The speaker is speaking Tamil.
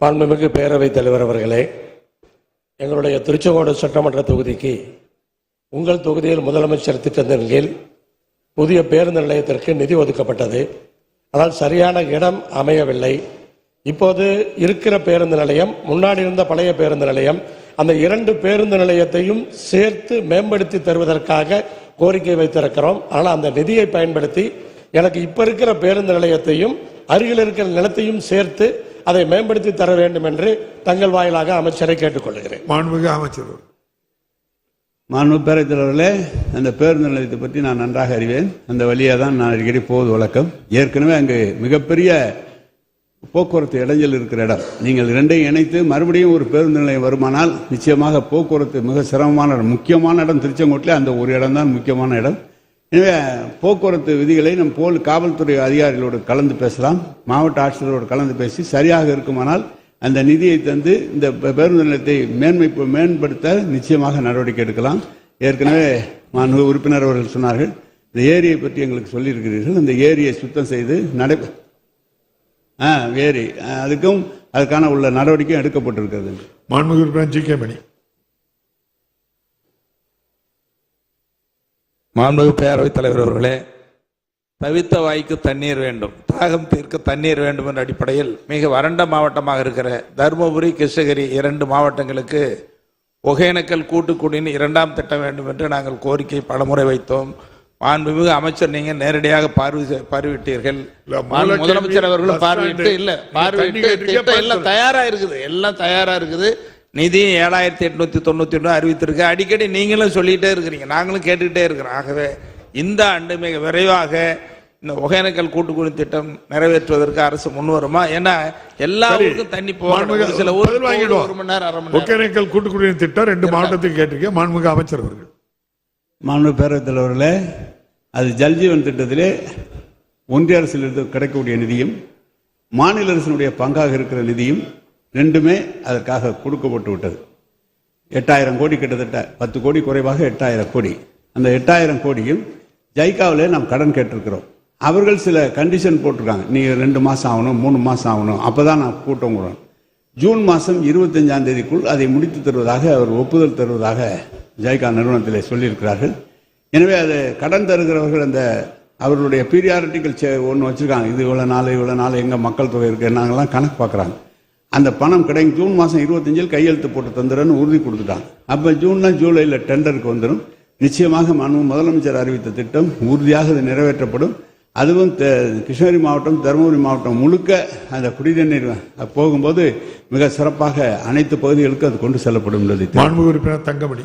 மாண்புமிகு பேரவைத் தலைவர் அவர்களே எங்களுடைய திருச்செங்கோடு சட்டமன்ற தொகுதிக்கு உங்கள் தொகுதியில் முதலமைச்சர் திட்டத்தின் கீழ் புதிய பேருந்து நிலையத்திற்கு நிதி ஒதுக்கப்பட்டது. ஆனால் சரியான இடம் அமையவில்லை. இப்போது இருக்கிற பேருந்து நிலையம் முன்னாடி இருந்த பழைய பேருந்து நிலையம் அந்த இரண்டு பேருந்து நிலையத்தையும் சேர்த்து மேம்படுத்தி தருவதற்காக கோரிக்கை வைத்திருக்கிறோம். ஆனால் அந்த நிதியை பயன்படுத்தி எனக்கு இப்போ இருக்கிற பேருந்து நிலையத்தையும் அருகில் இருக்கிற நிலத்தையும் சேர்த்து அதை மேம்படுத்தி தர வேண்டும் என்று தங்கள் வாயிலாக அமைச்சரை கேட்டுக்கொள்கிறேன். மாண்புமிகு அமைச்சர். அவர்கள். மாண்பு பேரவைத் தலைவர்களே அந்த பேருந்து நிலையத்தை பற்றி நான் நன்றாக அறிவேன். அந்த வழியாக தான் நான் அடிக்கடி போவது வழக்கம். ஏற்கனவே அங்கு மிகப்பெரிய போக்குவரத்து இடைஞ்சல் இருக்கிற இடம். நீங்கள் இரண்டையும் இணைத்து மறுபடியும் ஒரு பேருந்து நிலையம் வருமானால் நிச்சயமாக போக்குவரத்து மிக சிரமமான இடம். முக்கியமான இடம் திருச்செங்கோட்டில் அந்த ஒரு இடம் தான் முக்கியமான இடம். எனவே போக்குவரத்து விதிகளை நம் போல் காவல்துறை அதிகாரிகளோடு கலந்து பேசலாம். மாவட்ட ஆட்சியரோடு கலந்து பேசி சரியாக இருக்குமானால் அந்த நிதியை தந்து இந்த பேருந்து நிலையத்தை மேன்மை மேம்படுத்த நிச்சயமாக நடவடிக்கை எடுக்கலாம். ஏற்கனவே மாண்பு உறுப்பினர் அவர்கள் சொன்னார்கள். இந்த ஏரியை பற்றி எங்களுக்கு சொல்லியிருக்கிறீர்கள். அந்த ஏரியை சுத்தம் செய்து நடை ஆ ஏரி. அதுக்கும் அதுக்கான உள்ள நடவடிக்கையும் எடுக்கப்பட்டிருக்கிறது. மாண்புமிகு உறுப்பினர் ஜி கே மணி. மாண்புமிகு பேரவைத் தலைவர் அவர்களே தவித்த வாய்க்கு தண்ணீர் வேண்டும் தாகம் தீர்க்க தண்ணீர் வேண்டும் என்ற அடிப்படையில் மிக வறண்ட மாவட்டமாக இருக்கிற தருமபுரி கிருஷ்ணகிரி இரண்டு மாவட்டங்களுக்கு ஒகேனக்கல் கூட்டுக்குடியின் இரண்டாம் திட்டம் வேண்டும் என்று நாங்கள் கோரிக்கை பலமுறை வைத்தோம். மாண்புமிகு அமைச்சர் நீங்க நேரடியாக பார்வை பார்வையிட்டீர்கள். இல்ல, மாண்பு முதலமைச்சர் அவர்களும் பார்வையிட்டு. இல்ல பார்வையிட்டு பதில் தயாரா இருக்குது எல்லாம் தயாரா இருக்குது. நிதி ஏழாயிரத்தி எட்நூத்தி தொண்ணூத்தி ஒன்று அறிவித்திருக்கு. அடிக்கடி நீங்களும் சொல்லிட்டே இருக்கிறீங்க. நாங்களும் கேட்டுக்கிட்டே இருக்கிறோம். ஆகவே இந்த ஆண்டு மிக விரைவாக இந்த ஒகேனக்கல் கூட்டுக்குடி திட்டம் நிறைவேற்றுவதற்கு அரசு முன் வருமா? ஏன்னா எல்லா சரி. ஊருக்கும் தண்ணி ஒரு சில வாங்கிடுவோம். ஒரு மணி நேரம் அரை மணி நேரம். ஒகேனக்கல் கூட்டுக்குடிநீர் திட்டம் ரெண்டு மாவட்டத்துக்கு கேட்டிருக்கேன். மாண்புமிகு அமைச்சர் அவர்கள். மாண்பு பேரவைத் தலைவர்களே அது ஜல்ஜீவன் திட்டத்திலே ஒன்றிய அரசிலிருந்து கிடைக்கக்கூடிய நிதியும் மாநில அரசினுடைய பங்காக இருக்கிற நிதியும் ரெண்டுமே அதற்காக கொடுக்கப்பட்டு விட்டது. எட்டாயிரம் கோடி கிட்டத்தட்ட பத்து கோடி குறைவாக எட்டாயிரம் கோடி. அந்த எட்டாயிரம் கோடியும் ஜைக்காவிலே நாம் கடன் கேட்டிருக்கிறோம். அவர்கள் சில கண்டிஷன் போட்டிருக்காங்க. நீங்கள் ரெண்டு மாதம் ஆகணும் மூணு மாதம் ஆகணும் அப்போ தான் நான் கூட்டம் கூடணும் ஜூன் மாதம் இருபத்தஞ்சாம் தேதிக்குள் அதை முடித்து தருவதாக அவர் ஒப்புதல் தருவதாக ஜைகா நிறுவனத்திலே சொல்லியிருக்கிறார்கள். எனவே அது கடன் தருகிறவர்கள் அந்த அவர்களுடைய பீரியாரிட்டிகள் ஒன்று வச்சுருக்காங்க. இது இவ்வளோ நாள் இவ்வளோ நாள் எங்கே மக்கள் தொகை இருக்குது நாங்கள்லாம் கணக்கு பார்க்குறாங்க. அந்த பணம் கிடைக்கும். ஜூன் மாதம் இருபத்தஞ்சில் கையெழுத்து போட்டு தந்துடுறேன்னு உறுதி கொடுத்துட்டான். அப்போ ஜூன்ல ஜூலையில் டெண்டருக்கு வந்துடும் நிச்சயமாக மனு முதலமைச்சர் அறிவித்த திட்டம் உறுதியாக அது நிறைவேற்றப்படும். அதுவும் த- கிருஷ்ணகிரி மாவட்டம் தருமபுரி மாவட்டம் முழுக்க அந்த குடிநீர் போகும்போது மிக சிறப்பாக அனைத்து பகுதிகளுக்கும் அது கொண்டு செல்லப்படும் என்பதை உறுப்பினர் தங்கமணி.